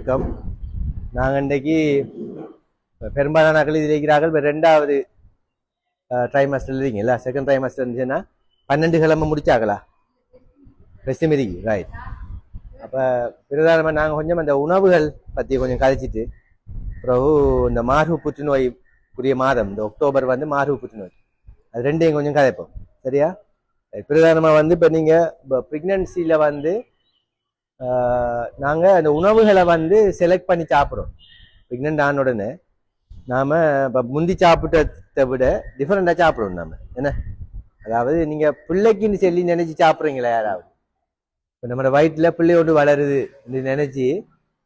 வணக்கம். நாங்கள் இன்றைக்கு பெரும்பாலான இதில் இருக்கிறார்கள். இப்போ ரெண்டாவது ட்ரைமாஸ்டர் இருக்கீங்களா செகண்ட் ட்ரைமாஸ்டர் இருந்துச்சுன்னா பன்னெண்டு கிழமை முடிச்சாங்களா பெஸ்டிமெரிக்கு ரைட் அப்போ பிரதானமாக நாங்கள் கொஞ்சம் அந்த உணவுகள் பற்றி கொஞ்சம் கதைச்சிட்டு பிறகு இந்த மார்பு புற்றுநோய் புரிய மாதம் இந்த அக்டோபர் வந்து மார்பு புற்றுநோய். அது ரெண்டையும் கொஞ்சம் கதைப்போம். சரியா? பிரதானமாக வந்து இப்போ நீங்கள் இப்போ ப்ரெக்னன்சியில் வந்து நாங்கள் அந்த உணவுகளை வந்து செலக்ட் பண்ணி சாப்பிட்றோம். ப்ரெக்னென்ட் ஆன உடனே நாம் இப்போ முந்தி சாப்பிட்டதை விட டிஃப்ரெண்ட்டாக சாப்பிடுவோம் நம்ம என்ன? அதாவது நீங்கள் பிள்ளைக்குன்னு சொல்லி நினச்சி சாப்பிட்றீங்களா யாராவது? இப்போ நம்ம வயிற்றில் பிள்ளை ஒன்று வளருது நினச்சி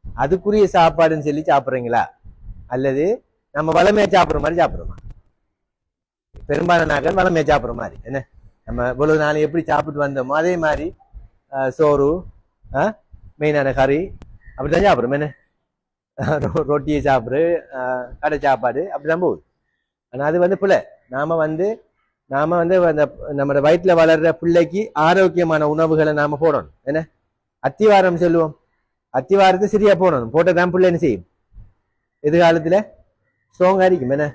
அதுக்குரிய சாப்பாடுன்னு சொல்லி சாப்பிட்றீங்களா? அல்லது நம்ம வளமையாக சாப்பிட்ற மாதிரி சாப்பிட்றோமா? பெரும்பாலான நாட்கள் வளமையாக சாப்பிட்ற மாதிரி. என்ன? நம்ம இவ்வளவு நாள் எப்படி சாப்பிட்டு வந்தோமோ அதே மாதிரி சோறு மெயினான கறி அப்படிதான் சாப்பிட்றோம் என்ன ரொட்டியை சாப்பிடு கடை சாப்பாடு அப்படிதான் போகுது ஆனால் அது வந்து பிள்ளை நாம் வந்து நாம் வந்து அந்த நம்ம வயிற்றில் வளர்கிற பிள்ளைக்கு ஆரோக்கியமான உணவுகளை நாம் போடணும் என்ன அத்திவாரம் சொல்லுவோம் அத்திவாரத்தை சரியாக போடணும் போட்டதான் பிள்ளை என்ன செய்யும் எதிர்காலத்தில் ஸ்ட்ராங்காக இருக்கும் என்ன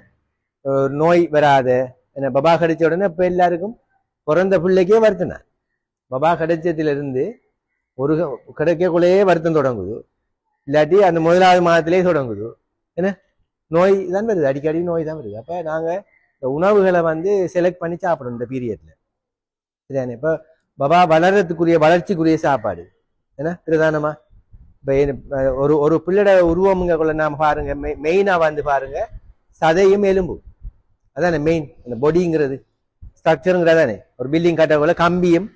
ஒரு நோய் வராத என்ன பபா கடிச்ச உடனே இப்போ எல்லாருக்கும் பிறந்த பிள்ளைக்கே வருத்தினார் பபா கடிச்சதுலேருந்து ஒரு கிடைக்கக்குள்ளேயே வருத்தம் தொடங்குது இல்லாட்டி அந்த முதலாவது மாதத்திலே தொடங்குது என்ன நோய் தான் வருது அடிக்கடி நோய் தான் வருது அப்போ நாங்கள் இந்த உணவுகளை வந்து செலக்ட் பண்ணி சாப்பிடணும் இந்த பீரியட்ல சரியான இப்போ பபா வளர்றதுக்குரிய வளர்ச்சிக்குரிய சாப்பாடு என்ன பிரதானமா இப்போ ஒரு ஒரு பிள்ளைட உருவமுங்க நாம் நாம பாருங்க மெயினாக வந்து பாருங்க சதையும் எலும்பு அதானே மெயின் அந்த பொடிங்கிறது ஸ்ட்ரக்சருங்கிறது தானே ஒரு பில்டிங் கட்டக்குள்ள கம்பியும்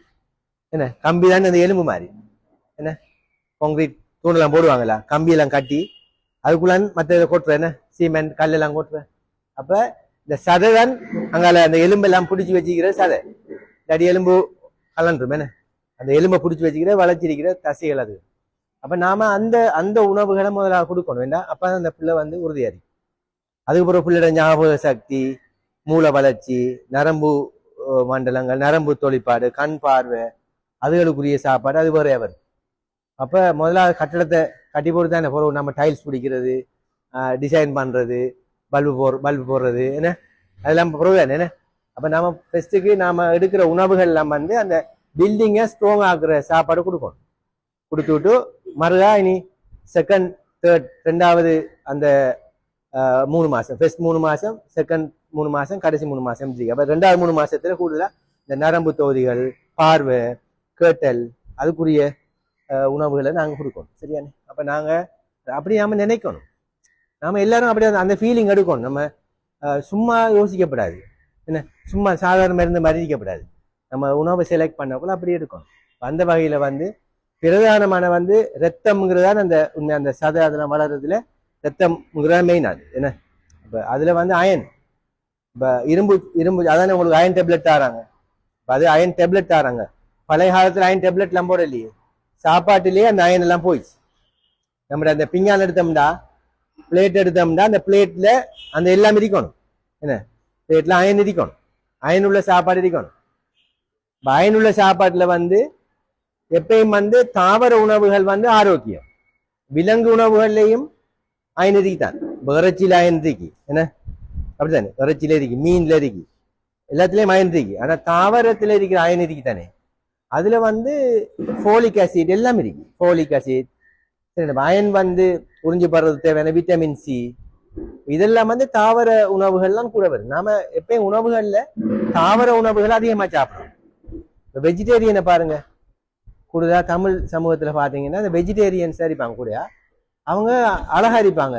என்ன கம்பி தானே அந்த எலும்பு மாதிரி என்ன? கான்கிரீட் தூணெல்லாம் போடுவாங்களா கம்பியெல்லாம் கட்டி அதுக்குள்ள மற்ற இதை கொட்டுற என்ன? சீமெண்ட் கல்லெல்லாம் கொட்டுற அப்போ இந்த சதை தான் அங்கால அந்த எலும்பெல்லாம் பிடிச்சி வச்சுக்கிற சதை. தடி எலும்பு கலன்றும் என்ன? அந்த எலும்பை பிடிச்சி வச்சுக்கிற வளர்ச்சிருக்கிற தசைகள் அது. அப்போ நாம் அந்த அந்த உணவுகளை முதல்ல கொடுக்கணும் வேண்டாம் தான் அந்த பிள்ளை வந்து உறுதியாரி அதுக்கப்புறம் பிள்ளையோட ஞாபக சக்தி மூளை வளர்ச்சி நரம்பு மண்டலங்கள் நரம்பு தொழிற்பாடு கண் பார்வை அதுகளுக்குரிய சாப்பாடு அது வேறையா வரும் அப்போ முதல்ல கட்டடத்தை கட்டி போட்டு தானே போகிறோம் நம்ம டைல்ஸ் பிடிக்கிறது டிசைன் பண்ணுறது பல்பு போடுற பல்பு போடுறது என்ன? அதெல்லாம் பிறகு தானே என்ன? அப்போ நம்ம ஃபெஸ்ட்டுக்கு நாம் எடுக்கிற உணவுகள் எல்லாம் வந்து அந்த பில்டிங்கை ஸ்ட்ராங் ஆக்குற சாப்பாடு கொடுக்கணும். கொடுத்து விட்டு மறுதா இனி செகண்ட் தேர்ட் ரெண்டாவது அந்த மூணு மாதம் ஃபர்ஸ்ட் மூணு மாதம் செகண்ட் மூணு மாதம் கடைசி மூணு மாதம் ஜி அப்போ ரெண்டாவது மூணு மாதத்தில் கூடுதலாக இந்த நரம்பு தொகுதிகள் பார்வை கேட்டல் அதுக்குரிய உணவுகளை நாங்கள் கொடுக்கணும். சரியானே அப்போ நாங்கள் அப்படி நாம் நினைக்கணும். நாம் எல்லாரும் அப்படி அந்த- அந்த ஃபீலிங் எடுக்கணும். நம்ம சும்மா யோசிக்கப்படாது. என்ன? சும்மா சாதாரண மருந்து மாதிரி நம்ம உணவை செலக்ட் பண்ணக்குள்ள அப்படி எடுக்கணும். அந்த வகையில் வந்து பிரதானமான வந்து ரத்தம்ங்கிறது அந்த உண்மை அந்த சதை அதெல்லாம் வளர்றதுல ரத்தம்ங்கிறது மெயின் அது. என்ன? இப்போ அதில் வந்து அயன் இப்போ இரும்பு இரும்பு அதானே உங்களுக்கு அயன் டேப்லெட் தராங்க. இப்போ அது அயன் டேப்லெட் தராங்க. பழைய காலத்தில் அயன் டேப்லெட்லாம் போட இல்லையே சாப்பாட்டிலேயே அந்த அயன் எல்லாம் போயிடுச்சு. நம்ம அந்த பிங்கால் எடுத்தோம்டா பிளேட் எடுத்தோம்னா அந்த பிளேட்ல அந்த எல்லாம் இருக்கணும் என்ன? பிளேட்ல அயன் இருக்கணும் அயன் உள்ள சாப்பாடு இருக்கணும் அயன் உள்ள சாப்பாட்டுல வந்து எப்பயும் வந்து தாவர உணவுகள் வந்து ஆரோக்கியம். விலங்கு உணவுகள்லையும் அயன் தான் இறைச்சியில் அயன் இருக்கு. என்ன? அப்படித்தானே? இறைச்சியில இருக்கு மீன்ல இருக்கு. எல்லாத்துலயும் அயன் இருக்கு. ஆனா தாவரத்துல இருக்கிற அயன் இருக்கு தானே அதில் வந்து ஃபோலிக் ஆசிட் எல்லாம் இருக்கு. ஃபோலிக் ஆசிட் சரி அயன் வந்து உறிஞ்சு படுறது தேவையான விட்டமின் சி இதெல்லாம் வந்து தாவர உணவுகள்லாம் கூட வருது நாம எப்பயும் உணவுகள்ல தாவர உணவுகள் அதிகமாக சாப்பிடுறோம். இப்போ வெஜிடேரியனை பாருங்க. கூடுதலா தமிழ் சமூகத்தில் பார்த்தீங்கன்னா இந்த வெஜிடேரியன்ஸ் அரிப்பாங்க கூட அவங்க அழகா அரிப்பாங்க.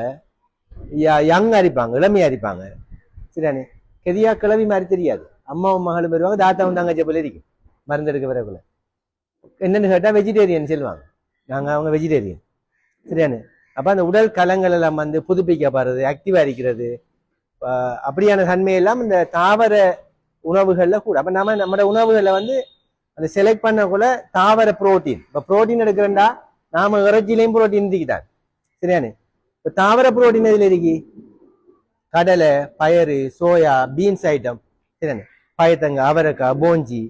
யங் அரிப்பாங்க இளமையாக அரிப்பாங்க. சரியானே கெதியா கிளவி மாதிரி தெரியாது. அம்மாவும் மகளும் வருவாங்க தாத்தாவும் தங்கச்சி போல இருக்கும் மருந்தெடுக்க வரக்குள்ள என்னென்னு கேட்டால் வெஜிடேரியன் சொல்லுவாங்க. நாங்கள் அவங்க வெஜிடேரியன் சரியானே? அப்போ அந்த உடல் கலங்கள் எல்லாம் வந்து புதுப்பிக்கப்படுறது ஆக்டிவா இருக்கிறது. அப்படியான தன்மையெல்லாம் இந்த தாவர உணவுகளில் கூட. அப்போ நம்ம நம்மளோட உணவுகளை வந்து அந்த செலக்ட் பண்ணக்குள்ள தாவர புரோட்டீன் இப்போ புரோட்டீன் எடுக்கிறேன்டா நாம இறைச்சிலையும் புரோட்டீன் இருக்கிட்டான் சரியானு? இப்போ தாவர புரோட்டீன் இதில் இருக்கு? கடலை பயறு சோயா பீன்ஸ் ஐட்டம் சரியானு? பயத்தங்க அவரைக்காய் போஞ்சி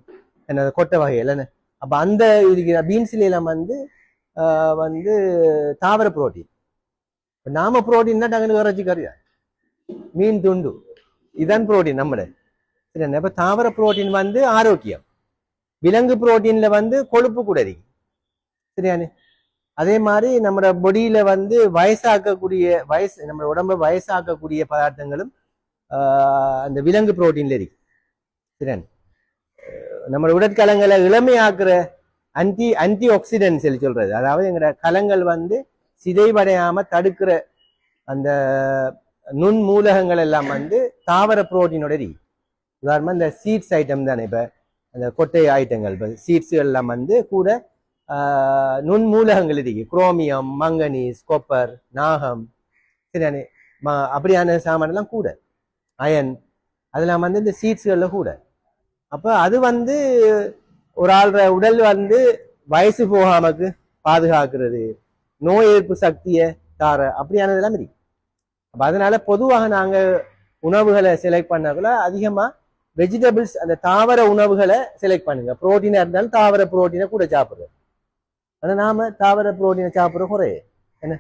என்ன கொட்டை வகைகள் அப்போ அப்ப அந்த இருக்கிற பீன்ஸில் எல்லாம் வந்து வந்து தாவர புரோட்டீன் இப்போ நாம புரோட்டீன் தான் டக்குனு இறைச்சி கறியா? மீன் துண்டு. இதான் புரோட்டீன் நம்மளே. சரி இப்போ தாவர புரோட்டீன் வந்து ஆரோக்கியம். விலங்கு புரோட்டீனில் வந்து கொழுப்பு கூட இருக்கு. சரியானே அதே மாதிரி நம்ம பொடியில வந்து வயசாக்கக்கூடிய வயசு நம்ம உடம்ப வயசாக்கக்கூடிய பதார்த்தங்களும் அந்த விலங்கு புரோட்டீன்ல இருக்கு. சரியானே நம்ம உடற்கலங்களை இளமையாக்குற அந்தி அந்தி ஆக்சிடென்ட் சொல்லி சொல்றது. அதாவது எங்களோட கலங்கள் வந்து சிதைவடையாம தடுக்கிற அந்த நுண் மூலகங்கள் எல்லாம் வந்து தாவர புரோட்டீனோட இருக்கு உதாரணமாக இந்த சீட்ஸ் ஐட்டம் தானே இப்போ அந்த கொட்டை ஐட்டங்கள் இப்போ சீட்ஸ் எல்லாம் வந்து கூட நுண் மூலகங்கள் இருக்கு. குரோமியம் மங்கனீஸ் கொப்பர் நாகம் சரியானே அப்படியான சாமான் எல்லாம் கூட. அயன் அதெல்லாம் வந்து இந்த சீட்ஸ்கள்ல கூட. அப்போ அது வந்து ஒரு ஆள்ற உடல் வந்து வயசு போகாமக்கு பாதுகாக்கிறது. நோய் எதிர்ப்பு சக்தியை தார அப்படியானதெல்லாம் இருக்கு. அப்போ அதனால பொதுவாக நாங்கள் உணவுகளை செலக்ட் பண்ணக்குள்ள அதிகமாக வெஜிடபிள்ஸ் அந்த தாவர உணவுகளை செலக்ட் பண்ணுங்க. புரோட்டீனாக இருந்தாலும் தாவர புரோட்டீனை கூட சாப்பிட்றது. ஆனால் நாம தாவர புரோட்டீனை சாப்பிட்ற குறை என்ன?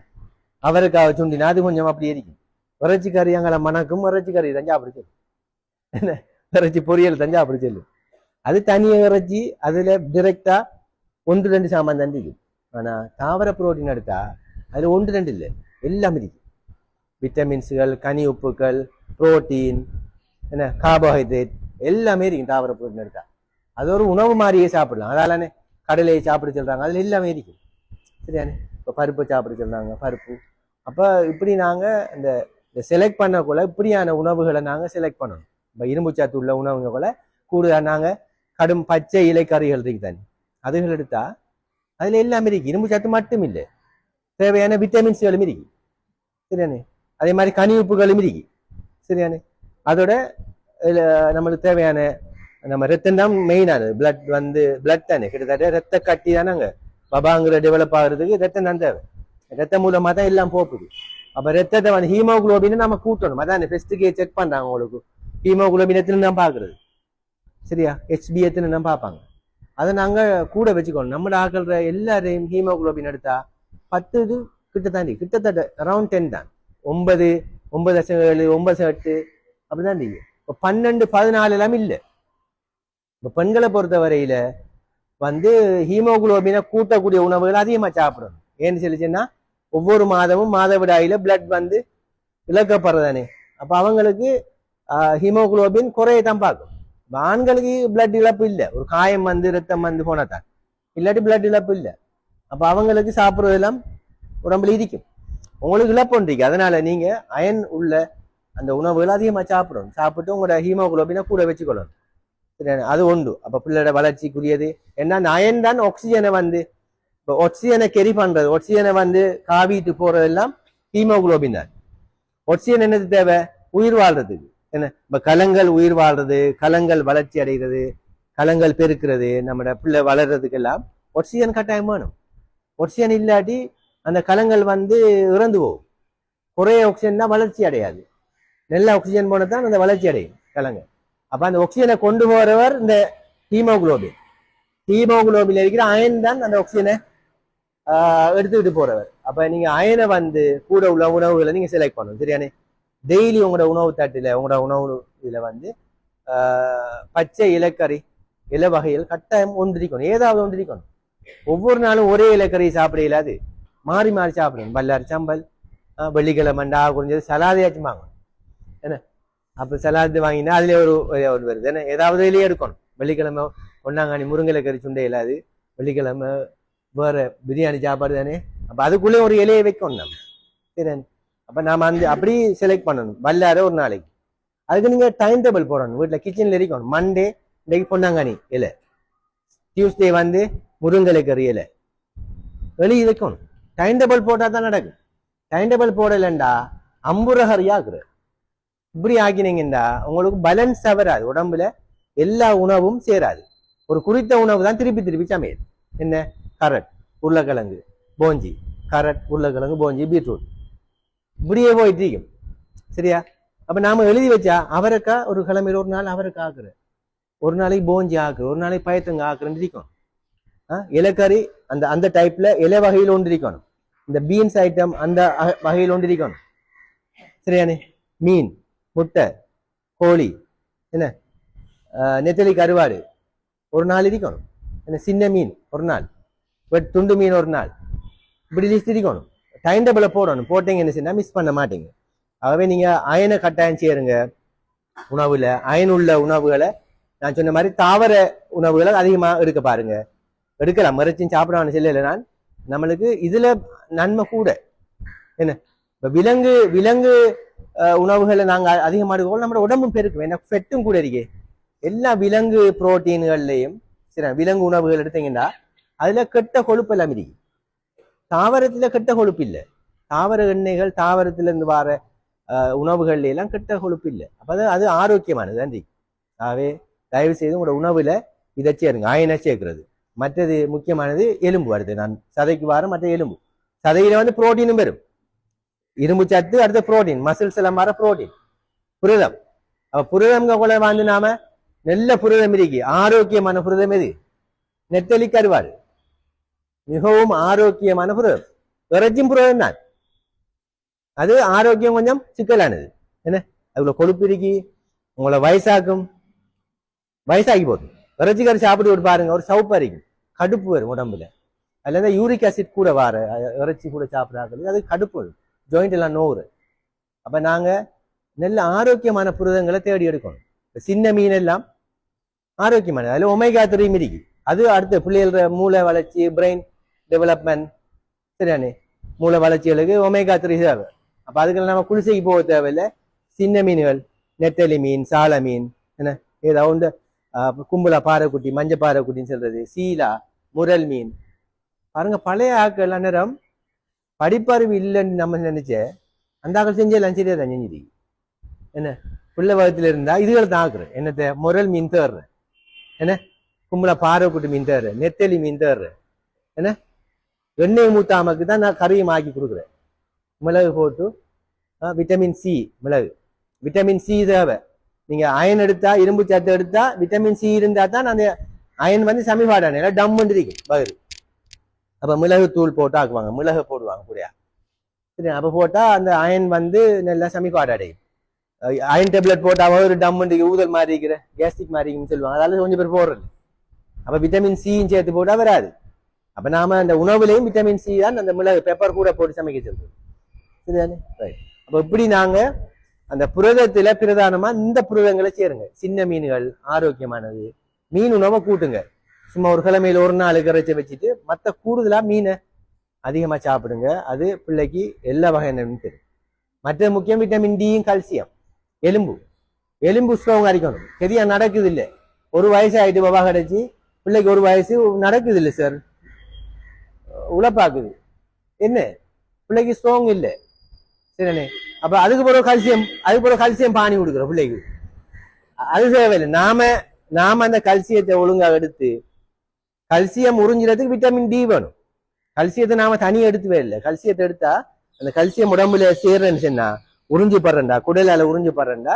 அவரைக்காய் சுண்டினா அது கொஞ்சம் அப்படி இருக்கும். இறைச்சி கறி அங்கே மணக்கும் இறைச்சி கறி தான் சாப்பிடுச்சு என்ன? இறைச்சி பொரியல் தஞ்சா சாப்பிட சொல்லு. அது தனியாக இறைச்சி அதில் டிரெக்டா ஒன்று ரெண்டு சாமான் தான் இருக்குது ஆனால் தாவர புரோட்டீன் எடுத்தா அதில் ஒன்று ரெண்டு இல்லை. எல்லாம் இருக்கு. விட்டமின்ஸுகள் கனி உப்புக்கள் புரோட்டீன் என்ன கார்போஹைட்ரேட் எல்லாமே இருக்கும் தாவர புரோட்டீன் எடுத்தா. அது ஒரு உணவு மாதிரியே சாப்பிடலாம். அதாலானே கடலையை சாப்பிட சொல்கிறாங்க அதில் எல்லாமே இருக்கும் சரியானே? இப்போ பருப்பு சாப்பிட சொல்கிறாங்க பருப்பு. அப்போ இப்படி நாங்கள் இந்த செலக்ட் பண்ணக்குள்ள இப்படியான உணவுகளை நாங்கள் செலக்ட் பண்ணணும். இப்போ இரும்பு சத்து உள்ள உணவுகளை கூடுதலாக நாங்கள் கடும் பச்சை இலைக்கறிகள் இருக்கு தானே. அதுகள் எடுத்தா அதில் எல்லாமே இருக்கு. இரும்பு சத்து மட்டும் இல்லை. தேவையான விட்டமின்ஸ்களும் இருக்கு. சரியானே? அதே மாதிரி கனி உப்புகளும் இருக்கு. சரியானே? அதோட இதில் நம்மளுக்கு தேவையான நம்ம ரத்தம் தான் மெயினானது பிளட் வந்து பிளட் தானே? கிட்டத்தட்ட ரத்த கட்டி தானங்க. பபாங்கிற டெவலப் ஆகுறதுக்கு ரத்தம் தான் தேவை. ரத்தம் மூலமாக தான் எல்லாம் போகுது. அப்போ ரத்தத்தை வந்து ஹீமோகுளோபின்னு நம்ம கூட்டணும். அதான்? ஃபெஸ்ட்டுக்கே செக் பண்ணுறாங்க உங்களுக்கு ஹீமோகுளோபின் எத்தனை தான் பார்க்குறது? சரியா? ஹெச்பி எத்தனை தான் பார்ப்பாங்க? அதை நாங்கள் கூட வச்சுக்கணும். நம்ம ஆக்கிற எல்லாரையும் ஹீமோகுளோபின் எடுத்தா பத்து இது கிட்ட தாண்டி கிட்டத்தட்ட அரௌண்ட் டென் தான். ஒன்பது ஒன்பது லட்சம் ஏழு ஒன்பது லட்சம் எட்டு அப்படிதான் இருக்கு இப்போ பன்னெண்டு பதினாலு எல்லாமே இல்லை. இப்போ பெண்களை பொறுத்த வரையில வந்து ஹீமோகுளோபினை கூட்டக்கூடிய உணவுகள் அதிகமாக சாப்பிடணும். ஏன்னு சொல்லிச்சுன்னா ஒவ்வொரு மாதமும் மாதவிடாயில பிளட் வந்து இழக்கப்படுறதானே. அப்போ அவங்களுக்கு ஹீமோகுளோபின் குறைய தான் பார்க்கும் ஆண்களுக்கு பிளட் இழப்பு இல்லை ஒரு காயம் வந்து ரத்தம் வந்து போனதான் இல்லாட்டி பிளட் இழப்பு இல்லை அப்போ அவங்களுக்கு சாப்பிட்றதெல்லாம் உடம்புல இருக்கும் உங்களுக்கு இழப்பு ஒன்று இருக்கு அதனால நீங்க அயன் உள்ள அந்த உணவுகள் அதிகமாக சாப்பிடணும் சாப்பிட்டு உங்களோட ஹீமோகுளோபினை கூட வச்சுக்கொள்ளணும் சரியா? அது உண்டு அப்போ பிள்ளையோட வளர்ச்சிக்குரியது ஏன்னா அந்த அயன் தான் ஆக்சிஜனை வந்து இப்போ ஆக்சிஜனை கெரி பண்றது ஆக்சிஜனை வந்து காவிட்டு போறதெல்லாம் ஹீமோகுளோபின் தான் ஆக்சிஜன் என்னது தேவை உயிர் வாழ்றதுக்கு என்ன? இப்ப கலங்கள் உயிர் வாழ்றது கலங்கள் வளர்ச்சி அடைகிறது கலங்கள் பெருக்கிறது நம்மட பிள்ளை வளர்றதுக்கெல்லாம் ஆக்சிஜன் கட்டாயம் வேணும். ஆக்சிஜன் இல்லாட்டி அந்த கலங்கள் வந்து இறந்து போகும். குறைய ஆக்சிஜன் தான் வளர்ச்சி அடையாது. நல்ல ஆக்சிஜன் போனது தான் அந்த வளர்ச்சி அடையும் கலங்கள். அப்போ அந்த ஆக்சிஜனை கொண்டு போகிறவர் இந்த ஹீமோகுளோபின். ஹீமோகுளோபின் இருக்கிற அயன் தான் அந்த ஆக்சிஜனை ஆஹ், எடுத்துக்கிட்டு போறவர். அப்போ நீங்கள் அயனை வந்து கூட உள்ள உணவுகளை நீங்கள் செலக்ட் பண்ணணும். சரியானே? டெய்லி உங்களோட உணவு தட்டில் உங்களோட உணவு இதில் வந்து பச்சை இலக்கறி இலை வகைகள் கட்டாயம் ஒன்றிக்கணும். ஏதாவது ஒன்றிக்கணும். ஒவ்வொரு நாளும் ஒரே இலக்கறி சாப்பிட இல்லாது மாறி மாறி சாப்பிடணும். பல்லாரி சம்பல் ஆஹ், வெள்ளிக்கிழமை சலாதையாச்சும் வாங்கணும். என்ன? அப்போ சலாது வாங்கினா அதுல ஒரு ஒரு வருது. என்ன? ஏதாவது இதுலேயே எடுக்கணும். வெள்ளிக்கிழமை ஒன்னாங்காணி முருங்கலை கறி சுண்டை இல்லாது வெள்ளிக்கிழமை வேற பிரியாணி சாப்பாடு தானே? அப்போ அதுக்குள்ளே ஒரு இலையை வைக்கணும் நம்ம. சரி அப்ப நாம அந்த அப்படி செலக்ட் பண்ணணும். வல்லார ஒரு நாளைக்கு. அதுக்கு நீங்க டைம் டேபிள் போடணும். வீட்டுல கிச்சன்ல இருக்கணும். மண்டே இன்னைக்கு பொன்னாங்கானி இலை. டியூஸ்டே வந்து முருங்கலை கறி இலை. வெளியே வைக்கணும். டைம் டேபிள் போட்டா தான் நடக்கும். டைம் டேபிள் போடலண்டா அம்புரஹரியாக்குற இப்படி ஆக்கினீங்கண்டா உங்களுக்கு பேலன்ஸ் வராது உடம்புல எல்லா உணவும் சேராது. ஒரு குறித்த உணவு தான் திருப்பி திருப்பி சமையல். என்ன? கரட் உருளைக்கிழங்கு போஞ்சி. கரட் உருளைக்கிழங்கு போஞ்சி பீட்ரூட். இப்படியே போயிட்டு இருக்கும் சரியா? அப்ப நாம எழுதி வச்சா அவரைக்காய் ஒரு கிழமையில ஒரு நாள் அவரைக்காய் ஆக்குற. ஒரு நாளைக்கு போஞ்சி ஆக்குற ஒரு நாளைக்கு பயத்தங்க ஆக்குறேன்னு இருக்கும் ஆ, இலக்கறி அந்த அந்த டைப்ல இலை வகையில் ஒன்று இருக்கணும் இந்த பீன்ஸ் ஐட்டம் அந்த வகையில் ஒன்று இருக்கணும் சரியானே மீன் முட்டை கோழி என்ன? நெத்தலி கருவாடு ஒரு நாள் இருக்கணும் என்ன? சின்ன மீன் ஒரு நாள். வெட் துண்டு மீன் ஒரு நாள். இப்படி லிஸ்ட் இருக்கணும் டைம் டேபிளை போடணும். போட்டீங்க என்ன மிஸ் பண்ண மாட்டீங்க. ஆகவே நீங்கள் அயனை கட்டாயம் சேருங்க. உணவில் அயன் உள்ள உணவுகளை நான் சொன்ன மாதிரி தாவர உணவுகளை அதிகமாக எடுக்க பாருங்க. எடுக்கலாம். மறைச்சும் சாப்பிடணும் சொல்லல நான். நம்மளுக்கு இதில் நன்மை கூட. என்ன? இப்போ விலங்கு விலங்கு உணவுகளை நாங்கள் அதிகமாக எடுக்கணும் நம்ம உடம்பும் பெருக்கும். ஏன்னா ஃபெட்டும் கூட இருக்கே. எல்லா விலங்கு புரோட்டீன்கள்லையும் சரி விலங்கு உணவுகள் எடுத்தீங்கன்னா அதில் கெட்ட கொழுப்பு எல்லாம் இருக்கு. தாவரத்தில் கெட்ட கொழுப்பு இல்லை. தாவர எண்ணெய்கள் தாவரத்துல இருந்து வர உணவுகள்ல எல்லாம் கெட்ட கொழுப்பு இல்லை. அப்போ அது- அது ஆரோக்கியமானது நன்றி ஆகவே தயவு செய்து உங்களோட உணவுல இதை சேருங்க ஆயினை சேர்க்கிறது. மற்றது முக்கியமானது எலும்பு வருது. நான் சதைக்கு வர மற்ற எலும்பு. சதையில வந்து புரோட்டீனும் வரும். இரும்பு சத்து அடுத்த புரோட்டீன். மசில்ஸ் எல்லாம் வர புரோட்டீன். புரதம். அப்போ புரதம் கூட வந்து நாம? நல்ல புரதம் இருக்கு. ஆரோக்கியமான புரதம் எது? நெத்தலி கருவாடு. மிகவும் ஆரோக்கியமான புரதம் இறைச்சும் புரதம் தான் அது ஆரோக்கியம் கொஞ்சம் சிக்கலானது. என்ன? அதுல கொழுப்பு இருக்கி உங்களை வயசாக்கும் வயசாகி போதும் இறைச்சி கறி சாப்பிட்டு விட்டு பாருங்க ஒரு சவுப்பா இருக்கும் கடுப்பு வரும் உடம்புல. அதுல இருந்தால் யூரிக் ஆசிட் கூட வார இறைச்சி கூட சாப்பிடாது அது கடுப்பு வரும். ஜாயிண்ட் எல்லாம் நோவு அப்ப நாங்க நல்ல ஆரோக்கியமான புரதங்களை தேடி எடுக்கணும். சின்ன மீன் எல்லாம் ஆரோக்கியமானது. அதுல ஒமேகா த்ரீ இருக்கு. அது அடுத்த பிள்ளைகள மூளை வளர்ச்சி பிரெயின் டெவலப்மெண்ட் சரியானே மூளை வளர்ச்சிகளுக்கு ஒமேகா த்ரீ தேவை. அப்போ அதுக்கு நம்ம குளிசைக்கு போக தேவையில்லை. சின்ன மீன்கள் நெத்தலி மீன் சால மீன் என்ன? ஏதாவது இந்த கும்பலா பாறைக்குட்டி மஞ்ச பாறைக்குட்டின்னு சொல்றது. சீலா முரல் மீன். பாருங்க பழைய ஆக்கள் எல்லாம் நேரம் படிப்பறிவு இல்லைன்னு நம்ம நினைச்ச அந்த ஆக்கள் செஞ்செல்லாம் சரியா தான் செஞ்சிருக்கு என்ன? புள்ள வகத்தில் இருந்தா இதுகளை தான் ஆக்குறேன் என்னத்த? முரல் மீன் தேடுறேன் என்ன? கும்பலா பாறைக்குட்டி மீன் தேடுறேன் நெத்தலி மீன் தேடுறேன் என்ன? எண்ணெய் மூத்தாமக்கு தான் நான் கறியும் ஆக்கி கொடுக்குறேன். மிளகு போட்டு விட்டமின் சி மிளகு. விட்டமின் சி தேவை. நீங்கள் அயன் எடுத்தா இரும்பு சத்து எடுத்தா விட்டமின் சி இருந்தால் தான் அந்த அயன் வந்து சமிபாடான இல்லை டம் இருக்கும் பகிர் அப்போ மிளகு தூள் போட்டு ஆக்குவாங்க மிளகு போடுவாங்க புரியா? சரி அப்போ போட்டால் அந்த அயன் வந்து நல்லா சமிபாடு அடையும் அயன் டேப்லெட் போட்டா ஒரு டம் ஊதல் மாதிரி இருக்கிற கேஸ்ட்ரிக் மாதிரி இருக்குன்னு சொல்லுவாங்க அதால கொஞ்சம் பேர் போடுறது அப்போ விட்டமின் சியும் சேர்த்து போட்டால் வராது. அப்ப நாம அந்த உணவுலையும் விட்டமின் சி தான் அந்த மிளகு பெப்பர் கூட போட்டு சமைக்க சொல்றது. சரிதானே? ரைட் அப்ப இப்படி நாங்க அந்த புரதத்துல பிரதானமா இந்த புரதங்களை சேருங்க. சின்ன மீன்கள் ஆரோக்கியமானது மீன் உணவை கூட்டுங்க. சும்மா ஒரு கிழமையில ஒரு நாள் கரைச்சி வச்சுட்டு மற்ற கூடுதலா மீனை அதிகமா சாப்பிடுங்க. அது பிள்ளைக்கு எல்லா வகையான தெரியும். மற்ற முக்கியம் விட்டமின் டியும் கால்சியம் எலும்பு. எலும்பு ஸ்ட்ராங் அரிக்கணும் சரியா நடக்குது இல்லை? ஒரு வயசு ஆயிட்டு பாபா கிடைச்சி பிள்ளைக்கு ஒரு வயசு நடக்குது இல்லை சார் உழப்பாக்குது. என்ன? பிள்ளைக்கு ஸ்ட்ராங் இல்லை. சரிண்ணே அப்ப அதுக்கு பிறகு கல்சியம் அதுக்கு பிறகு கல்சியம் பானி கொடுக்குறோம் பிள்ளைக்கு. அது தேவையில்லை. நாம நாம அந்த கல்சியத்தை ஒழுங்கா எடுத்து கல்சியம் உறிஞ்சுறதுக்கு விட்டமின் டி வேணும். கல்சியத்தை நாம தனியா எடுத்துவே இல்லை. கல்சியத்தை எடுத்தா அந்த கல்சியம் உடம்புல சேர்றேன்னு சொன்னா உறிஞ்சு படுறேன்டா குடலால உறிஞ்சு படுறேன்டா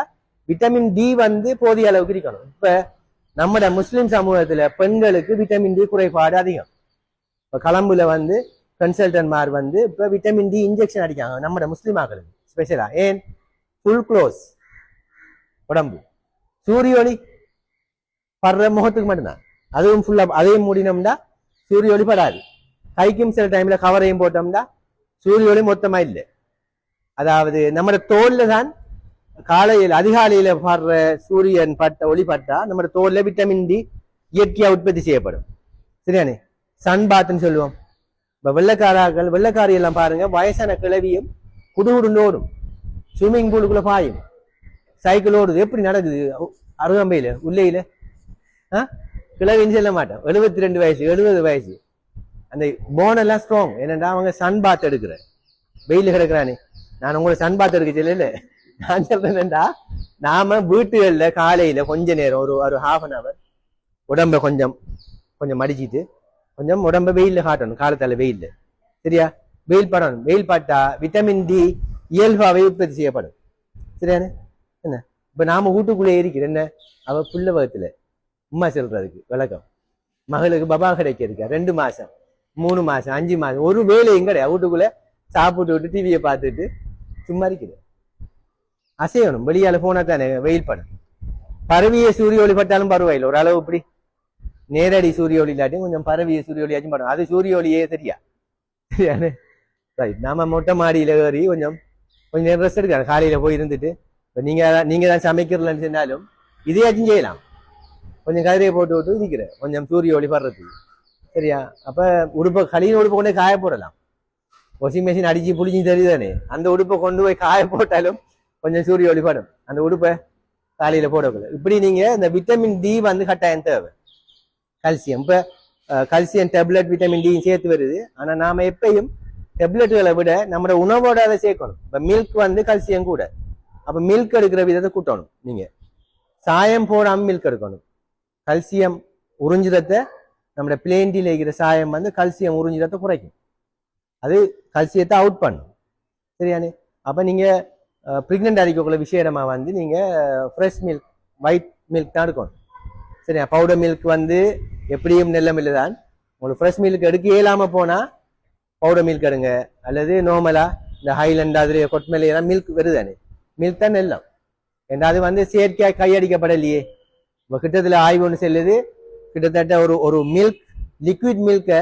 விட்டமின் டி வந்து போதிய அளவுக்கு இருக்கணும். இப்ப நம்மட முஸ்லிம் சமூகத்துல பெண்களுக்கு விட்டமின் டி குறைபாடு அதிகம். இப்போ கலம்புல வந்து கன்சல்டன்ட்மார் வந்து இப்போ விட்டமின் டி இன்ஜெக்ஷன் அடிக்காங்க நம்மட முஸ்லீம் ஆக்களுக்கு ஸ்பெஷலாக ஏன்? ஃபுல் க்ளோஸ் உடம்பு. சூரிய ஒளி படுற முகத்துக்கு மட்டும்தான். அதுவும் ஃபுல்லாக அதையும் மூடினோம்னா சூரிய ஒளி படாது. கைக்கும் சில டைமில் கவரையும் போட்டோம்னா சூரிய ஒளி மொத்தமாக இல்லை. அதாவது நம்ம தோலில் தான் காலையில் அதிகாலையில் படுற சூரியன் பட்ட ஒளி பட்டா நம்ம தோலில் விட்டமின் டி இயற்கையாக உற்பத்தி செய்யப்படும். சரியானே சன் பாத்னு சொல்லுவோம். இப்போ வெள்ளக்காராக்கள் வெள்ளக்காரி எல்லாம் பாருங்க வயசான கிழவியும் குடுகுடுன்னு ஓடும் ஸ்விம்மிங் பூலுக்குள்ள பாயும். சைக்கிள் ஓடுது. எப்படி நடக்குது? அருகம்பையில் உள்ளையில்? ஆ? கிழவின்னு சொல்ல மாட்டேன். எழுபத்தி ரெண்டு வயசு எழுபது வயசு. அந்த போனெல்லாம் ஸ்ட்ராங் என்னடா அவங்க சன் பாத் எடுக்கிற. வெயில் கிடக்குறானே. நான் உங்களை சன் பாத் எடுக்க சொல்லல நான் சொல்றேன்டா நாம வீட்டுகளில் காலையில் கொஞ்ச நேரம் ஒரு ஒரு ஹாஃப் அன் அவர் உடம்ப கொஞ்சம் கொஞ்சம் மடிச்சிட்டு கொஞ்சம் உடம்ப வெயிலில் காட்டணும் காலத்தால் வெயிலில். சரியா? வெயில் படணும். வெயில் பட்டா விட்டமின் டி இயல்பாகவே உற்பத்தி செய்யப்படும். சரியானே? என்ன? இப்போ நாம வீட்டுக்குள்ளே இருக்கிற என்ன? அவள் புள்ள வகத்தில். உம்மா சொல்றதுக்கு விளக்கம் மகளுக்கு பபா கிடைக்கிறதுக்கு ரெண்டு மாசம். மூணு மாசம். அஞ்சு மாசம். ஒரு வேலையும் கிடையாது. வீட்டுக்குள்ள சாப்பிட்டு விட்டு டிவியை பார்த்துட்டு சும்மா இருக்குது அசையணும். வெளியால போனா தானே வெயில் படம். பரவிய சூரிய ஒளி பட்டாலும் பரவாயில்லை. ஓரளவு இப்படி நேரடி சூரிய ஒளி இல்லாட்டியும் கொஞ்சம் பரவிய சூரிய ஒளியாச்சும் படும் அது சூரிய ஒளியே சரியா? சரியானு? ரைட் நாம மொட்டை மாடியில ஏறி கொஞ்சம் கொஞ்சம் நேரம் ரெஸ்ட் எடுக்கலாம். காலையில் போய் இருந்துட்டு இப்போ நீங்க நீங்கள் நீங்க தான் சமைக்கிறலன்னு சொன்னாலும் இதையாச்சும் செய்யலாம். கொஞ்சம் கதிரையை போட்டு விட்டு இருக்கிற கொஞ்சம் சூரிய ஒளி படுறதுக்கு. சரியா? அப்ப உடுப்பை களியின் உடுப்பை கொண்டு காய போடலாம். வாஷிங் மிஷின் அடிச்சு புளிஞ்சு தெரியுதானே? அந்த உடுப்பை கொண்டு போய் காய போட்டாலும் கொஞ்சம் சூரிய ஒளி படும். அந்த உடுப்பை காலையில் போடக்கூடாது இப்படி நீங்க இந்த விட்டமின் டி வந்து கட்டாயம் தேவை. கால்சியம் இப்போ கால்சியம் டேப்லெட் விட்டமின் டியும் சேர்த்து வருது. ஆனால் நாம் எப்பயும் டெப்லெட்டுகளை விட நம்மளோட உணவோட அதை சேர்க்கணும். இப்போ மில்க் வந்து கால்சியம் கூட. அப்போ மில்க் எடுக்கிற விதத்தை கூட்டணும் நீங்கள் சாயம் போடாமல் மில்க் எடுக்கணும். கல்சியம் உறிஞ்சிடத்தை நம்மளோட பிளேண்டியில் இருக்கிற சாயம் வந்து கல்சியம் உறிஞ்சிடத்தை குறைக்கும். அது கல்சியத்தை அவுட் பண்ணும். சரியானே? அப்போ நீங்கள் ப்ரெக்னென்ட் அடிக்கக்குள்ள விஷயமா வந்து நீங்கள் ஃப்ரெஷ் மில்க் ஒயிட் மில்க் தான் எடுக்கணும். சரியா பவுடர் மில்க் வந்து எப்படியும் நெல்ல மில்லு தான். உங்களுக்கு ஃப்ரெஷ் மில்க் எடுக்க இயலாமல் போனால் பவுடர் மில்க் எடுங்க. அல்லது நார்மலாக இந்த ஹைலண்ட் அது கொட்மேல எல்லாம் மில்க் வருதானே? மில்க் தான் நெல்லம். ஏன்னா அது வந்து செயற்கையாக கையடிக்கப்படலையே. இப்போ கிட்டத்தில் ஆய்வு ஒன்று செல்லுது. கிட்டத்தட்ட ஒரு ஒரு மில்க் லிக்விட் மில்கை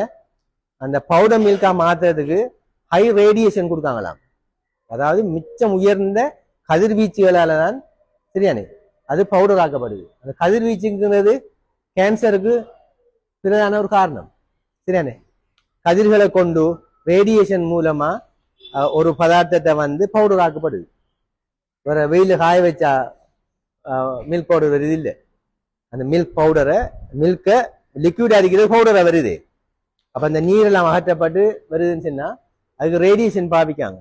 அந்த பவுடர் மில்காக மாற்றுறதுக்கு ஹை ரேடியேஷன் கொடுக்காங்களாம். அதாவது மிச்சம் உயர்ந்த கதிர்வீச்சுகளால் தான் சரியானே? அது பவுடர் ஆக்கப்படுது. அந்த கதிர்வீச்சுங்கிறது கேன்சருக்கு பிரதான ஒரு காரணம். சரியானே? கதிர்களை கொண்டு ரேடியேஷன் மூலமா ஒரு பதார்த்தத்தை வந்து பவுடர் ஆக்கப்படுது. வேற வெயில காய வச்சா மில்க் பவுடர் வருது இல்லை? அந்த மில்க் பவுடரை மில்கை லிக்விட் அடிக்கிறது பவுடரை வருது. அப்போ அந்த நீரெல்லாம் அகற்றப்பட்டு வருதுன்னு சொன்னால் அதுக்கு ரேடியேஷன் பாவிக்காங்க.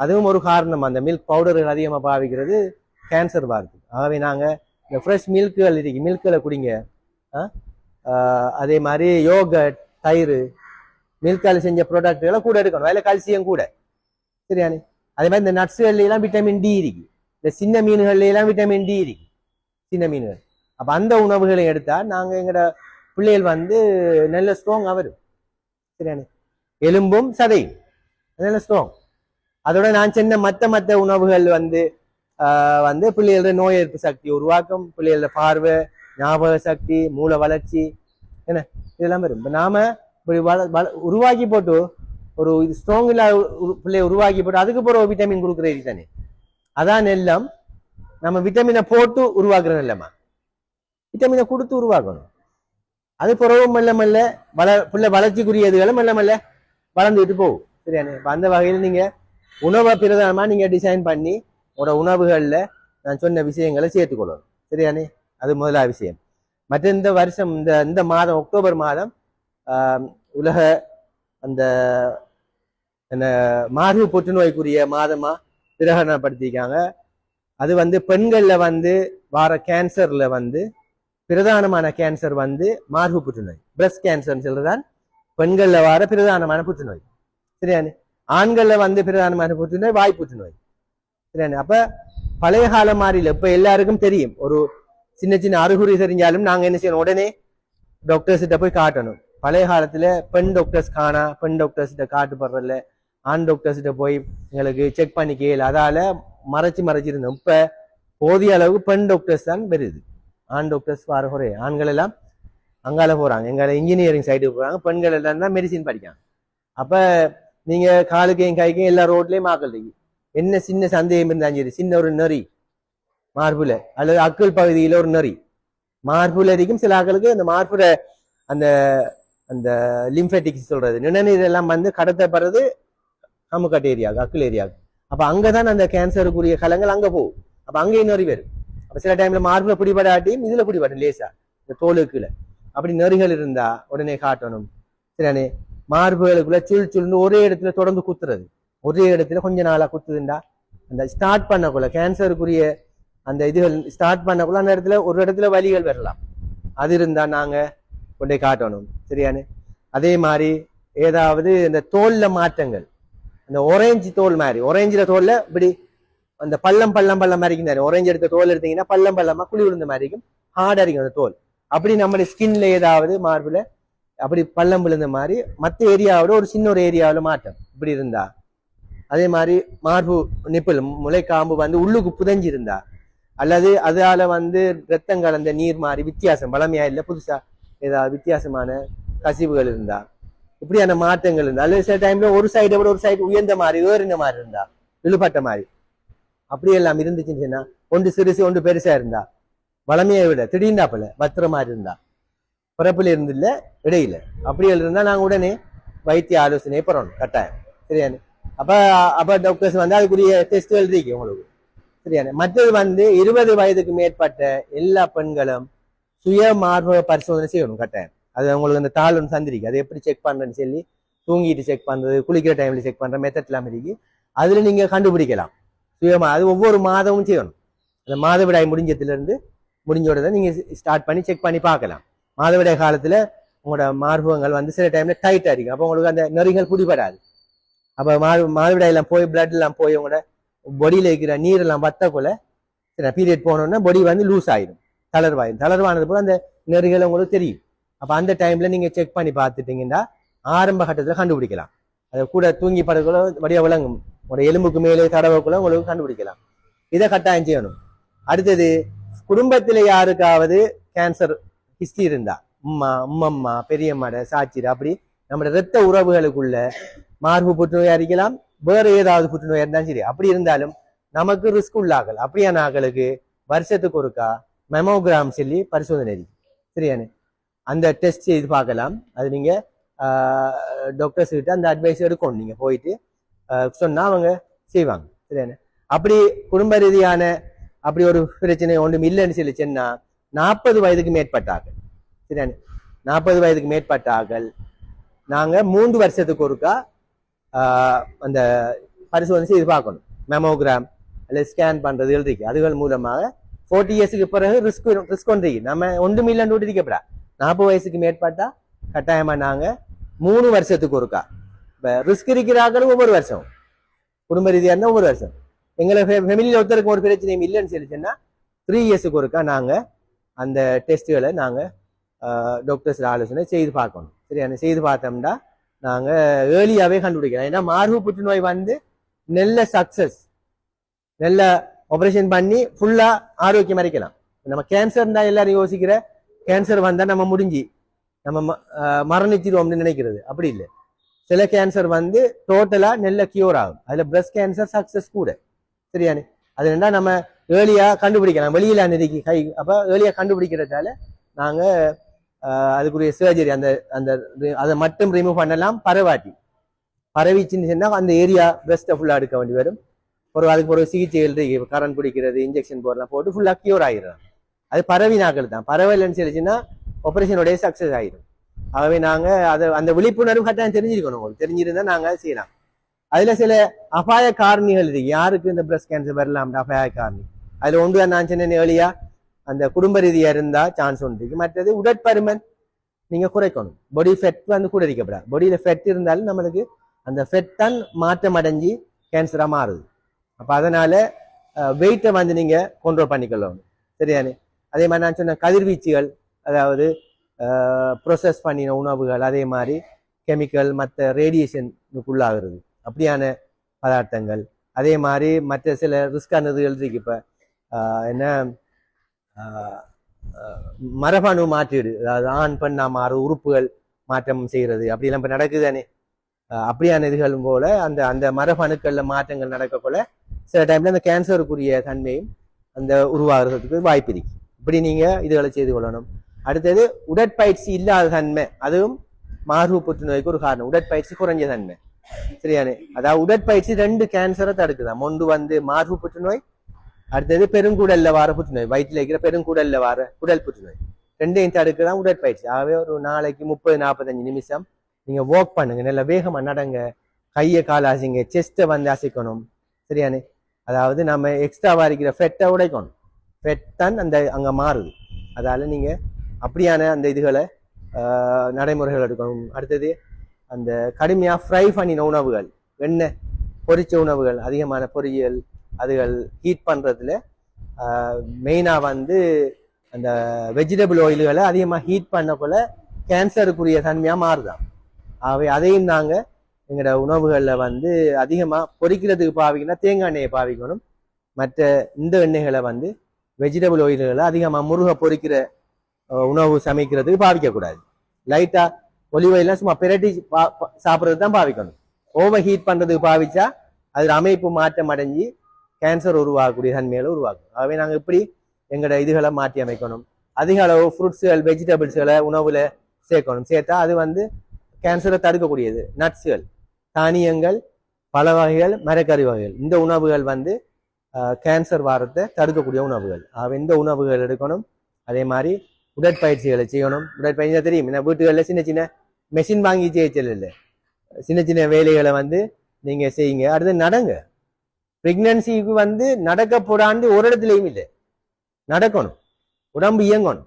அதுவும் ஒரு காரணம். அந்த மில்க் பவுடர்கள் அதிகமாக பாவிக்கிறது கேன்சர் வருது ஆகவே நாங்கள் இந்த ஃப்ரெஷ் மில்க்குகள் இருக்கு மில்க்களை குடிங்க. அதே மாதிரி யோகட் தயிர் மில்கால் செஞ்ச ப்ராடக்ட்களை கூட எடுக்கணும். அதில் கால்சியம் கூட. சரியானே? அதே மாதிரி இந்த நட்ஸுகள்லாம் விட்டமின் டி இருக்கு. இந்த சின்ன மீன்கள்லாம் விட்டமின் டி இருக்கு. சின்ன மீன்கள். அப்போ அந்த உணவுகளை எடுத்தால் நாங்கள் எங்களோட பிள்ளைகள் வந்து நல்ல ஸ்ட்ராங் வரும். சரியானே? எலும்பும் சதையும். நல்ல ஸ்ட்ராங் அதோட நான் சின்ன மற்ற மற்ற உணவுகள் வந்து வந்து பிள்ளைகளோட நோய் எதிர்ப்பு சக்தி உருவாக்கும் பிள்ளைகளோட பார்வை ஞாபக சக்தி மூளை வளர்ச்சி என்ன? இதெல்லாம் வரும் இப்போ நாம இப்படி வள வள- உருவாக்கி போட்டு ஒரு இது ஸ்ட்ராங் இல்லாத உரு- பிள்ளைய உருவாக்கி போட்டு அதுக்கு போகிற விட்டமின் கொடுக்குறது தானே? அதான் எல்லாம் நம்ம விட்டமினை போட்டு உருவாக்குறது இல்லம்மா விட்டமினை கொடுத்து உருவாக்கணும். அது பிறகு மெல்ல மெல்ல வள பிள்ளை வளர்ச்சிக்குரியதுகளை மெல்ல மெல்ல வளர்ந்துட்டு போகும். சரியானே இப்போ அந்த வகையில் நீங்கள் உணவை பிரதானமாக நீங்கள் டிசைன் பண்ணி உங்களோட உணவுகளில் நான் சொன்ன விஷயங்களை சேர்த்துக்கொள்ளணும். சரியானே அது முதலா விஷயம். மற்ற இந்த வருஷம் இந்த இந்த மாதம் அக்டோபர் மாதம் உலக அந்த என்ன மார்பு புற்றுநோய்க்குரிய மாதமாக பிரகடனப்படுத்தியிருக்காங்க. அது வந்து பெண்களில் வந்து வார கேன்சரில் வந்து பிரதானமான கேன்சர் வந்து மார்பு புற்றுநோய். பிரஸ்ட் கேன்சர்னு சொல்றதுதான் பெண்களில் வர பிரதானமான புற்றுநோய். சரியானே ஆண்களில் வந்து பிரதானமான புற்றுநோய் வாய் புற்றுநோய். அப்ப பழைய காலம் மாதிரியில் இப்ப எல்லாருக்கும் தெரியும். ஒரு சின்ன சின்ன அறிகுறி தெரிஞ்சாலும் நாங்க என்ன செய்யணும்? உடனே டாக்டர்ஸ் கிட்ட போய் காட்டணும். பழைய காலத்துல பெண் டாக்டர்ஸ் காணா பெண் டாக்டர்ஸ் கிட்ட காட்டுப்படுறதில்ல ஆண் டாக்டர்ஸ் கிட்ட போய் எங்களுக்கு செக் பண்ணி கேளு அதால மறைச்சு மறைச்சிருந்தோம். இப்ப போதிய அளவுக்கு பெண் டாக்டர்ஸ் தான் வருது ஆண் டாக்டர்ஸ் வர குறைய. ஆண்கள் எல்லாம் அங்கால போறாங்க. எங்களை இன்ஜினியரிங் சைடுக்கு போறாங்க. பெண்கள் எல்லாம் தான் மெடிசின் படிக்காங்க அப்ப நீங்க காலுக்கையும் கைக்கும் எல்லா ரோட்லயும் மாக்கள் இருக்கு. என்ன சின்ன சந்தேகம் இருந்தாலும் சரி சின்ன ஒரு நெறி. மார்புல அல்லது அக்கல் பகுதியில ஒரு நெறி. மார்புல இருக்கும் சில ஆக்களுக்கு அந்த மார்புல அந்த அந்த லிம்ஃபேட்டிக்ஸ் சொல்றது. நிணநீர் எல்லாம் வந்து கடத்தப்படுறது அமுக்கட்டு ஏரியாவுக்கு அக்கல் ஏரியாவுக்கு. அப்ப அங்கதான் அந்த கேன்சருக்குரிய கலங்கள் அங்க போகும். அப்ப அங்கேயும் நெறி வரும். அப்ப சில டைம்ல மார்புல பிடிபடாட்டியும் இதுல பிடிபடும் லேசா இந்த தோலுக்குள்ள அப்படி நெறிகள் இருந்தா உடனே காட்டணும். சரியானே மார்புகளுக்குள்ள சுள் சுள்னு ஒரே இடத்துல தொடர்ந்து குத்துறது. ஒரே இடத்துல கொஞ்ச நாளாக குத்துதுண்டா? அந்த ஸ்டார்ட் பண்ணக்குள்ள கேன்சருக்குரிய அந்த இதுகள் ஸ்டார்ட் பண்ணக்குள்ள அந்த இடத்துல ஒரு இடத்துல வலிகள் வரலாம். அது இருந்தால் நாங்கள் கொண்டே காட்டணும். சரியானு? அதே மாதிரி ஏதாவது இந்த தோலில் மாற்றங்கள். அந்த ஒரேஞ்சு தோல் மாதிரி ஒரேஞ்சில் தோலில் இப்படி அந்த பள்ளம் பள்ளம் பள்ளம் மாதிரி இருக்கும். ஒரேஞ்சு எடுத்த தோல் எடுத்தீங்கன்னா பள்ளம் பள்ளமாக குழி விழுந்த மாதிரி இருக்கும். ஹார்டா இருக்கும் அந்த தோல். அப்படி நம்மளுடைய ஸ்கின்ல ஏதாவது மார்புல அப்படி பள்ளம் விழுந்த மாதிரி மற்ற ஏரியாவோட ஒரு சின்ன ஒரு ஏரியாவில் மாற்றம். இப்படி இருந்தால் அதே மாதிரி மார்பு நிப்பிள் முளைக்காம்பு வந்து உள்ளுக்கு புதஞ்சிருந்தா அல்லது அதால வந்து ரத்தம் கலந்த நீர் மாதிரி வித்தியாசம் பழமையா இல்லை புதுசா ஏதாவது வித்தியாசமான கசிவுகள் இருந்தா இப்படியான மாற்றங்கள் இருந்தா அல்லது சில டைம்ல ஒரு சைடை விட ஒரு சைடு உயர்ந்த மாதிரி ஏறின மாதிரி இருந்தா இழுபட்ட மாதிரி அப்படி எல்லாம் இருந்துச்சுன்னு ஒன்று சிறுசு ஒன்று பெருசா இருந்தா வளமையை விட திடீர்னாப்புல பத்திர மாதிரி இருந்தா பிறப்புல இருந்து இல்லை இடையில அப்படி இருந்தா நாங்கள் உடனே வைத்திய ஆலோசனை பெறணும் கட்டாயம் சரியானு? அப்ப அப்ப டாக்டர்ஸ் வந்து அதுக்குரிய டெஸ்ட்கள் இருக்கு உங்களுக்கு. சரியான? மற்றது வந்து இருபது வயதுக்கு மேற்பட்ட எல்லா பெண்களும் சுய மார்பக பரிசோதனை செய்யணும் கட்டாயம். அது உங்களுக்கு அந்த தாள் ஒன்று சந்திரிக்கு. அதை எப்படி செக் பண்றேன்னு சொல்லி தூங்கிட்டு செக் பண்றது குளிக்கிற டைம்ல செக் பண்ற மெத்தட் எல்லாம் இருக்கு. அதுல நீங்க கண்டுபிடிக்கலாம். சுயமா அது ஒவ்வொரு மாதமும் செய்யணும். அந்த மாதவிடாய் முடிஞ்சதுல இருந்து முடிஞ்ச உடனே நீங்க ஸ்டார்ட் பண்ணி செக் பண்ணி பார்க்கலாம். மாதவிடாய் காலத்துல உங்களோட மார்பகங்கள் வந்து சில டைம்ல டைட்டா இருக்கும். அப்போ உங்களுக்கு அந்த நெறிகள் பிடிபடாது. அப்போ மாறு மாதவிடாய் எல்லாம் போய் பிளட்லாம் எல்லாம் போய் உங்களோட பொடியில இருக்கிற நீர் எல்லாம் வத்தக்குள்ள சில பீரியட் போனோன்னா பொடி வந்து லூஸ் ஆயிடும் தளர்வாயிடும் தளர்வானது போல அந்த நெறிகள் உங்களுக்கு தெரியும். அப்போ அந்த டைம்ல நீங்க செக் பண்ணி பார்த்துட்டீங்கன்னா ஆரம்ப கட்டத்தில் கண்டுபிடிக்கலாம். அதை கூட தூங்கி படக்குள்ள வடிவ விளங்கும். உங்களோட எலும்புக்கு மேலே தடவைக்குள்ள உங்களுக்கு கண்டுபிடிக்கலாம். இதை கட்டாயம் செய்யணும். அடுத்தது குடும்பத்துல யாருக்காவது கேன்சர் ஹிஸ்டரி இருந்தா உம்மா உம்மம்மா பெரியம்மாட சாச்சிர அப்படி நம்மளோட ரத்த உறவுகளுக்குள்ள மார்பு புற்றுநோயா இருக்கலாம் வேற ஏதாவது புற்றுநோயா இருந்தாலும் சரி. அப்படி இருந்தாலும் நமக்கு ரிஸ்க் உள்ளாகல். அப்படியான ஆக்களுக்கு வருஷத்துக்கு ஒருக்கா மெமோகிராம் சொல்லி பரிசோதனை இருக்கு சரியானு? அந்த டெஸ்ட் செய்து பார்க்கலாம். அது நீங்க டாக்டர்ஸ் கிட்ட அந்த அட்வைஸ் எடுக்கணும். நீங்க போயிட்டு சொன்னால் சொன்னா அவங்க செய்வாங்க. சரியானு? அப்படி குடும்ப ரீதியான அப்படி ஒரு பிரச்சனை ஒன்றும் இல்லைன்னு சொல்லி சொன்னா நாற்பது வயதுக்கு மேற்பட்டார்கள் சரியானு? நாற்பது வயதுக்கு மேற்பட்டார்கள் நாங்கள் மூன்று வருஷத்துக்கு ஒருக்கா அந்த பரிசோதனை செய்து பார்க்கணும். மெமோகிராம் அல்லது ஸ்கேன் பண்ணுறது எழுதிக்கு. அதுகள் மூலமாக ஃபோர்ட்டி இயர்ஸுக்கு பிறகு ரிஸ்க் ரிஸ்க் ஒன்று நம்ம ஒன்று மில்லியன் ரூபாய் நாற்பது வயசுக்கு மேற்பட்டா கட்டாயமாக நாங்கள் மூணு வருஷத்துக்கு ஒருக்கா. இப்போ ரிஸ்க் இருக்கிறாங்களும் ஒவ்வொரு வருஷம் குடும்ப ரீதியாக இருந்தால் ஒவ்வொரு வருஷம். எங்களை ஃபெமிலியில் ஒருத்தருக்கு ஒரு பிரச்சனையும் இல்லைன்னு சொல்லிச்சுன்னா த்ரீ இயர்ஸுக்கு ஒருக்கா நாங்கள் அந்த டெஸ்ட்டுகளை நாங்கள் டாக்டர்ஸ் ஆலோசனை செய்து பார்க்கணும். சரியான செய்து பார்த்தோம்னா நாங்கள் ஏர்லியாகவே கண்டுபிடிக்கிறோம் ஏன்னா மார்பு புற்றுநோய் வந்து நல்ல சக்சஸ் நல்ல ஆப்ரேஷன் பண்ணி ஃபுல்லாக ஆரோக்கியம் அரைக்கலாம் நம்ம கேன்சர் தான் எல்லாரும் யோசிக்கிற கேன்சர் வந்தால் நம்ம முடிஞ்சு நம்ம ம- மரணிச்சிருவோம்னு நினைக்கிறது. அப்படி இல்லை. சில கேன்சர் வந்து டோட்டலாக நல்ல கியூர் ஆகும். அதில் பிரஸ்ட் கேன்சர் சக்ஸஸ் கூட. சரியானே அது என்னன்னா நம்ம ஏர்லியாக கண்டுபிடிக்கலாம். வெளியில் நெருக்கி கை அப்போ ஏர்லியாக கண்டுபிடிக்கிறதால நாங்கள் அதுக்குரிய சர்ஜரி அந்த அந்த அதை மட்டும் ரிமூவ் பண்ணலாம் பரவாட்டி. பரவிச்சுன்னு சொன்னா அந்த ஏரியா பிரஸ்ட்டை ஃபுல்லா எடுக்க வேண்டி வரும். ஒரு அதுக்கு ஒரு சிகிச்சைகள் இருக்கு கரண்ட் பிடிக்கிறது இன்ஜெக்ஷன் போடலாம் போட்டு ஃபுல்லா கியூர் ஆயிடும் அது பரவினாக்கள் தான். பரவலன்னு சொல்லிச்சுன்னா ஆப்ரேஷனுடைய சக்ஸஸ் ஆயிடும் ஆகவே நாங்க அதை அந்த விழிப்புணர்வு கட்டாயம் தெரிஞ்சிருக்கணும் உங்களுக்கு. தெரிஞ்சிருந்தா நாங்க செய்யலாம். அதுல சில அபாய காரணிகள் இருக்கு யாருக்கு இந்த பிரஸ்ட் கேன்சர் வரலாம் அபாய காரணி? அதில் ஒன்று நான் சொன்னேன் ஏழியா அந்த குடும்ப ரீதியாக இருந்தால் சான்ஸ் ஒன்று இருக்குது மற்றது உடற்பருமன் நீங்கள் குறைக்கணும். பாடி ஃபெட் வந்து கூட இருக்கப்படாது. பாடியில ஃபெட் இருந்தாலும் நம்மளுக்கு அந்த ஃபெட் தான் மாற்றம் அடைஞ்சு கேன்சராக மாறுது. அப்போ அதனால் வெயிட்டை வந்து நீங்கள் கண்ட்ரோல் பண்ணிக்கொள்ளணும். சரியானே அதே மாதிரி நான் சொன்ன கதிர்வீச்சுகள் அதாவது ப்ரொசஸ் பண்ணின உணவுகள் அதே மாதிரி கெமிக்கல் மற்ற ரேடியேஷனுக்குள்ளாகிறது அப்படியான பதார்த்தங்கள். அதே மாதிரி மற்ற சில ரிஸ்கானதுகள் இருக்கு இப்போ. என்ன? மரபணு மாற்றீடு. அதாவது ஆண் பெண்ணா மாறு உறுப்புகள் மாற்றம் செய்கிறது. அப்படிலாம் இப்போ நடக்குதானே? அப்படியான இதுகளும் போல அந்த அந்த மரபணுக்களில் மாற்றங்கள் நடக்கக்குள்ள சில டைம்ல அந்த கேன்சருக்குரிய தன்மையும் அந்த உருவாகிறதுக்கு வாய்ப்பு இருக்கு. இப்படி நீங்க இதுகளை செய்து கொள்ளணும். அடுத்தது உடற்பயிற்சி இல்லாத தன்மை. அதுவும் மார்பு புற்றுநோய்க்கு ஒரு காரணம். உடற்பயிற்சி குறைஞ்ச தன்மை. சரியானே? அதாவது உடற்பயிற்சி ரெண்டு கேன்சரை தடுக்குதான் ஒன்று வந்து மார்பு புற்றுநோய் அடுத்தது பெருங்குடல்ல வார புற்றுநோய் வயிற்றுல இருக்கிற பெருங்குடல்ல வர குடல் புற்றுநோய். ரெண்டையும் தடுக்கதான் உடற்பயிற்சி. ஆகவே ஒரு நாளைக்கு முப்பது நாற்பத்தஞ்சு நிமிஷம் நீங்க வாக் பண்ணுங்க. நல்லா வேகமா நடங்க. கையை கால் அசைங்க. செஸ்ட்டை வந்து அசைக்கணும். சரியானே? அதாவது நம்ம எக்ஸ்ட்ரா இருக்கிற ஃபெட்டை உடைக்கணும். ஃபெட் தான் அந்த அங்கே மாறுது. அதால் நீங்கள் அப்படியான அந்த இதுகளை நடைமுறைகள் எடுக்கணும். அடுத்தது அந்த கடுமையாக ஃப்ரை பண்ணின உணவுகள். எண்ணெய் பொரிச்ச உணவுகள் அதிகமான பொரியல் அதுகள் ஹீட் பண்ணுறதுல மெயினாக வந்து அந்த வெஜிடபிள் ஆயில்களை அதிகமாக ஹீட் பண்ணக்குள்ள கேன்சருக்குரிய தன்மையாக மாறுதான். ஆகவே அதையும் நாங்கள் எங்களோட உணவுகளில் வந்து அதிகமாக பொறிக்கிறதுக்கு பாவிக்கணும்னா தேங்காய் எண்ணெயை பாவிக்கணும். மற்ற இந்த எண்ணெய்களை வந்து வெஜிடபிள் ஆயில்களை அதிகமாக முருகை பொறிக்கிற உணவு சமைக்கிறதுக்கு பாவிக்கக்கூடாது. லைட்டாக லைட்டா ஒலிவ் ஆயிலாம் சும்மா பிரட்டி பா- சாப்பிட்றது தான் பாவிக்கணும். ஓவர் ஹீட் பண்ணுறதுக்கு பாவிச்சா அதில் அமைப்பு மாற்றம் அடைஞ்சு கேன்சர் உருவாகக்கூடிய தன்மைகளை உருவாக்கும் ஆகவே நாங்கள் இப்படி எங்களோட இதுகளை மாற்றி அமைக்கணும். அதிக அளவு ஃப்ரூட்ஸுகள் வெஜிடபிள்ஸ்களை உணவில் சேர்க்கணும். சேர்த்தா அது வந்து கேன்சரை தடுக்கக்கூடியது. நட்ஸுகள் தானியங்கள் பல வகைகள் மரக்கறி வகைகள். இந்த உணவுகள் வந்து கேன்சர் வாரத்தை தடுக்கக்கூடிய உணவுகள். ஆக இந்த உணவுகள் எடுக்கணும். அதே மாதிரி உடற்பயிற்சிகளை செய்யணும். உடற்பயிற்சி தெரியும். ஏன்னா வீட்டுகளில் சின்ன சின்ன மெஷின் வாங்கி செய்ய இல்லை. சின்ன சின்ன வேலைகளை வந்து நீங்கள் செய்யுங்க. அடுத்து நடங்க. பிரெக்னன்சிக்கு வந்து நடக்க போடாண்டு ஒரு இடத்துலையும் இல்லை. நடக்கணும். உடம்பு இயங்கணும்.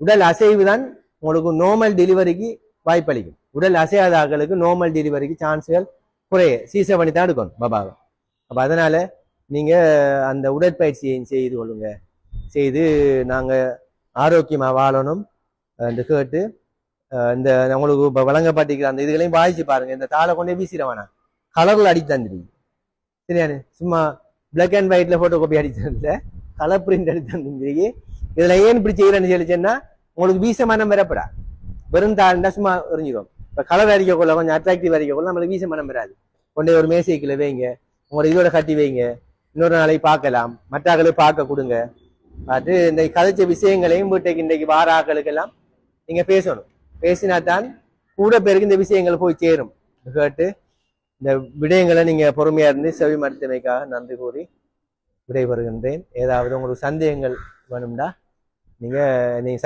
உடல் அசைவு தான் உங்களுக்கு நார்மல் டெலிவரிக்கு வாய்ப்பளிக்கும். உடல் அசையாத ஆக்களுக்கு நார்மல் டெலிவரிக்கு சான்ஸுகள் குறைய. சீசை பண்ணி தான் எடுக்கணும் பாபாவை. அப்போ அதனால் நீங்கள் அந்த உடற்பயிற்சியை செய்து கொள்ளுங்க. செய்து நாங்கள் ஆரோக்கியமாக வாழணும். என்று கேட்டு இந்த உங்களுக்கு இப்போ வழங்கப்பட்டிருக்கிற அந்த இதுகளையும் வாய்ச்சி பாருங்கள் இந்த தாளை கொண்டே வீசிட வேணாம். கலர்ல அடித்து தந்துடுங்க சரியானு சும்மா பிளாக் அண்ட் ஒயிட்ல போட்டோ காப்பி அடித்ததில்ல கலர் பிரிண்ட் அடித்து தந்துருக்கீங்க இதுல ஏன் இப்படி செய்யறேன்னு சொல்லிச்சேன்னா உங்களுக்கு வீசமானம் வரப்படா வெறும் தாழ்ந்தா சும்மா எரிஞ்சிடும் இப்போ கலர் அடிக்க கொள்ள கொஞ்சம் அட்ராக்டிவ் அடிக்கக்குள்ள நம்மளுக்கு வீசமானம் வராது கொண்டே ஒரு மேசைக்குள்ள வைங்க. உங்களோட இதோட கட்டி வைங்க. இன்னொரு நாளைக்கு பார்க்கலாம். மற்றாக்களை பார்க்க கொடுங்க. அது இந்த கதைச்ச விஷயங்களையும் வீட்டுக்கு இன்றைக்கு வார ஆக்களுக்கெல்லாம் நீங்கள் பேசணும். பேசினா தான் கூட பேருக்கு இந்த விஷயங்கள் போய் சேரும். கேட்டு இந்த விடயங்களை நீங்கள் பொறுமையாக இருந்து செவி மருத்துவமைக்காக நன்றி கூறி விடைபெறுகின்றேன். ஏதாவது உங்களுக்கு சந்தேகங்கள் வேணும்டா நீங்கள் நீங்க